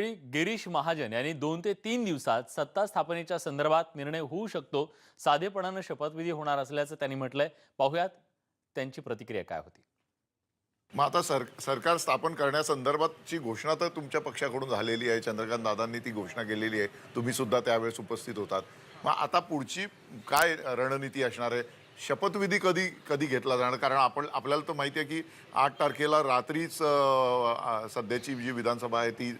यावेळी गिरीश महाजन यांनी दोन ते तीन दिवसात सत्ता स्थापनेच्या संदर्भात निर्णय होऊ शकतो साधेपणानं शपथविधी होणार असल्याचं त्यांनी म्हटलंय. पाहुयात त्यांची प्रतिक्रिया काय होती? मग आता सर सरकार स्थापन करण्यासंदर्भातची घोषणा तर तुमच्या पक्षाकडून झालेली आहे. चंद्रकांत दादांनी ती घोषणा केलेली आहे. तुम्ही सुद्धा त्यावेळेस उपस्थित होतात. मग आता पुढची काय रणनीती असणार आहे? शपथविधी कधी कधी घेतला जाणार? कारण आपण आपल्याला तर माहिती आहे की आठ तारखेला रात्रीच सध्याची जी विधानसभा आहे ती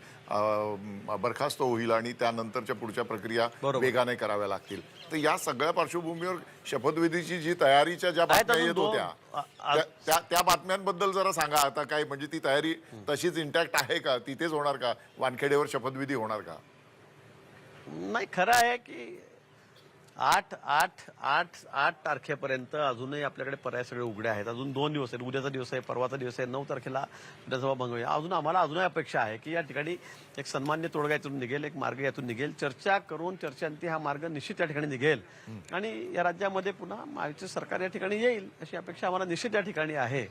बरखास्त होईल आणि त्यानंतरच्या पुढच्या प्रक्रिया वेगाने कराव्या लागतील. तर या सगळ्या पार्श्वभूमीवर शपथविधीची जी तयारीच्या ज्या बातम्या येत होत्या त्या बातम्यांबद्दल जरा सांगा. आता काय म्हणजे ती तयारी तशीच इंटॅक्ट आहे का? तिथेच होणार का? वानखेडेवर शपथविधी होणार का? नाही खरं आहे की आठ आठ आठ आठ तारखेपर्यंत अजूनही आपल्याकडे पर्याय सगळे उघडे आहेत. अजून दोन दिवस आहेत. उद्याचा दिवस आहे परवाचा दिवस आहे नऊ तारखेला विधानसभा भंग होईल अजून आम्हाला अजूनही अपेक्षा आहे की या ठिकाणी एक सन्मान्य तोडगा यातून निघेल एक मार्ग यातून निघेल. चर्चा करून चर्चांती हा मार्ग निश्चित या ठिकाणी निघेल. आणि या राज्यामध्ये पुन्हा महायुतीचं सरकार या ठिकाणी येईल अशी अपेक्षा आम्हाला निश्चित या ठिकाणी आहे.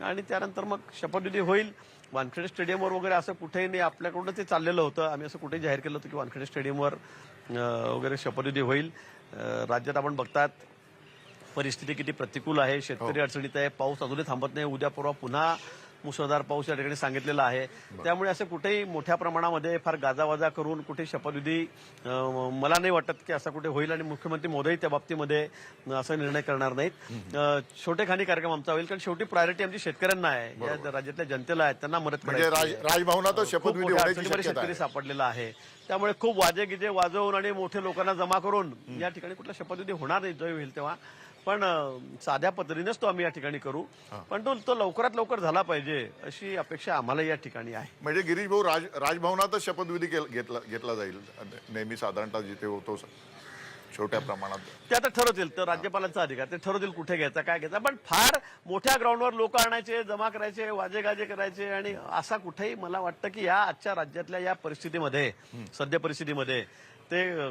आणि त्यानंतर मग शपथविधी होईल. वानखेडे स्टेडियमवर वगैरे असं कुठेही नाही आपल्याकडून ते चाललेलं होतं. आम्ही असं कुठेही जाहीर केलं होतं की वानखेडे स्टेडियमवर वगैरे शपथविधी होईल. राज्यात आपण बघतात परिस्थिती किती प्रतिकूल आहे शेतकरी अडचणीत आहे पाऊस अजूनही थांबत नाही उद्या परवा पुन्हा मुसळधार पाऊस या ठिकाणी सांगितलेला आहे. त्यामुळे असं कुठेही मोठ्या प्रमाणामध्ये फार गाजावाजा करून कुठे शपथविधी मला नाही वाटत की असा कुठे होईल आणि मुख्यमंत्री मोदई त्या बाबतीमध्ये असा निर्णय करणार नाहीत. छोटेखानी कार्यक्रम आमचा होईल कारण शेवटी प्रायोरिटी आमची शेतकऱ्यांना आहे. या राज्यातल्या जनतेला आहे त्यांना मदत म्हणजे करायची राज- राजभवनातच खूप शपथविधी शेतकरी सापडलेला आहे. त्यामुळे खूप वाजे गिजे वाजवून आणि मोठे लोकांना जमा करून या ठिकाणी कुठला शपथविधी होणार नाही जो होईल तेव्हा. पण साध्या पद्धतीनेच तो आम्ही या ठिकाणी करू. पण तो तो लवकरात लवकर झाला पाहिजे अशी अपेक्षा आम्हाला या ठिकाणी आहे. म्हणजे गिरीश भाऊ राज राजभवनातच शपथविधी घेतला घेतला जाईल. नेहमी साधारणतः जिथे होतो छोट्या प्रमाणात. ते आता ठरवतील. तर राज्यपालांचा अधिकार ते ठरवतील कुठे घ्यायचा काय घ्यायचा. पण फार मोठ्या ग्राउंडवर लोक आणायचे जमा करायचे वाजे गाजे करायचे आणि असा कुठेही मला वाटतं की या आजच्या राज्यातल्या या परिस्थितीमध्ये सद्य परिस्थितीमध्ये ते